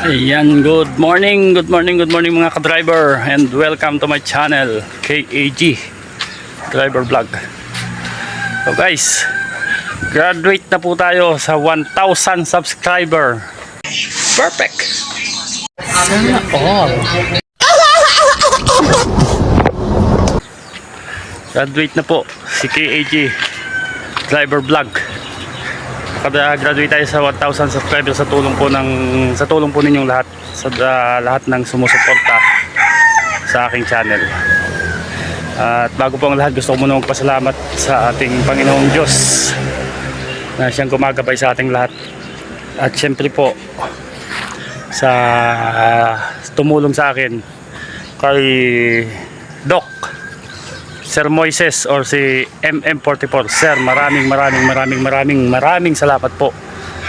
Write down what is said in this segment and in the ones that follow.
Ayan, good morning, good morning, good morning mga ka-driver and welcome to my channel, KAG Driver Vlog. So guys, graduate na po tayo sa 1,000 subscriber. Perfect! Sana all. Graduate na po si KAG Driver Vlog. Kada graduate tayo sa 1,000 subscribers sa tulong po ng sa tulong po ninyong lahat sa ah, lahat ng sumusuporta sa aking channel. At bago po ang lahat, gusto ko muna magpasalamat sa ating Panginoong Diyos na siyang gumagabay sa ating lahat. At syempre po sa tumulong sa akin kay Doc Sir Moises or si MM44. Sir, maraming maraming maraming maraming maraming salamat po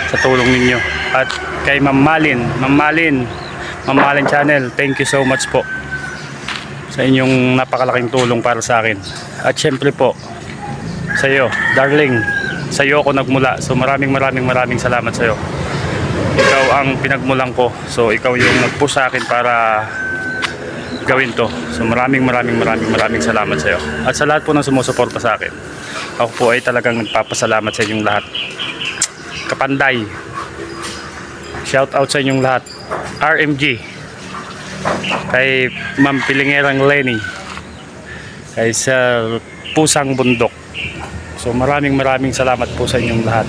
sa tulong ninyo. At kay Ma'am Malin, Ma'am Malin, Ma'am Malin Channel, thank you so much po sa inyong napakalaking tulong para sa akin. At syempre po sa iyo, darling, sa iyo ako nagmula. So maraming maraming maraming salamat sa iyo. Ikaw ang pinagmulan ko. So ikaw yung nag-push sa akin para gawin to. So maraming maraming maraming maraming salamat sa iyo. At sa lahat po ng sumusuporta sa akin. Ako po ay talagang nagpapasalamat sa inyong lahat. Kapanday. Shout out sa inyong lahat. RMG. Kay Ma'am Pilingerang Lenny. Kay Sir Pusang Bundok. So maraming maraming salamat po sa inyong lahat.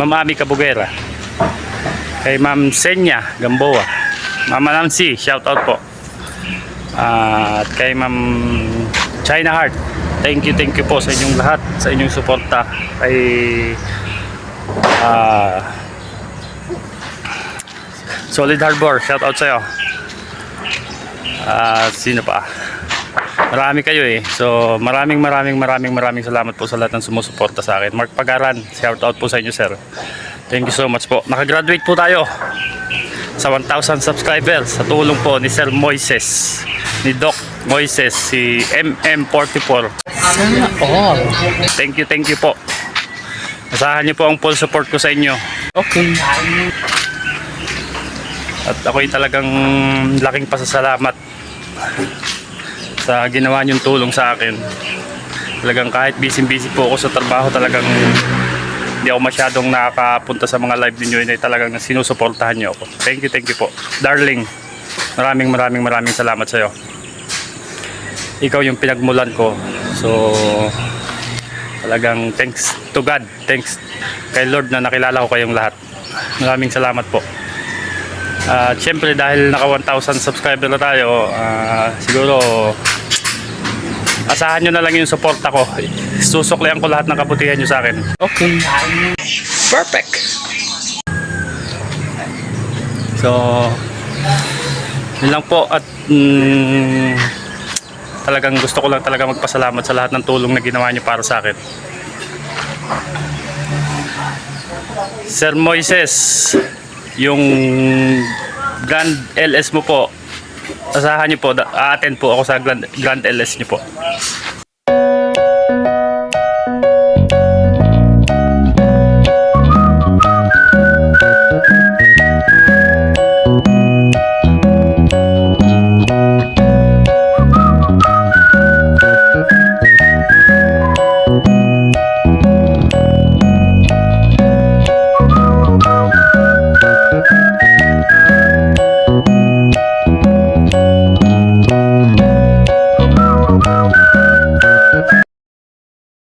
Ma'am Ami Kabugera. Kay Ma'am Senya Gamboa. Ma'am Nancy, shout out po. At kay Ma'am China Heart. Thank you, thank you po sa inyong lahat, sa inyong suporta. Kay ah Solid Harbor, shout out sa iyo. At sino pa? Marami kayo eh. So maraming maraming maraming maraming salamat po sa lahat ng sumusuporta sa akin. Mark Pagaran, shout out po sa inyo sir. Thank you so much po. Nakagraduate po tayo sa 1,000 subscribers sa tulong po ni Sir Moises, ni Doc Moises, si MM44. Sana all. Thank you, thank you po. Asahan niyo po ang full support ko sa inyo. Okay. At ako'y talagang laking pasasalamat sa ginawa niyong tulong sa akin. Talagang kahit busy-busy po ako sa trabaho, talagang hindi ako masyadong nakakapunta sa mga live ninyo ay talagang sinusuportahan niyo ako. Thank you, thank you po. Darling, maraming maraming maraming salamat sa iyo. Ikaw yung pinagmulan ko. So, talagang thanks to God. Thanks kay Lord na nakilala ko kayong lahat. Maraming salamat po. At syempre dahil naka 1,000 subscriber na tayo, ah, siguro asahan nyo na lang yung suporta ko. Susuklian ko lahat ng kabutihan nyo sa akin. Okay. Perfect! So, yun lang po at mm, talagang gusto ko lang talaga magpasalamat sa lahat ng tulong na ginawa nyo para sa akin. Sir Moises, yung Grand LS mo po, asahan nyo po, a-attend po ako sa Grand, Grand LS nyo po.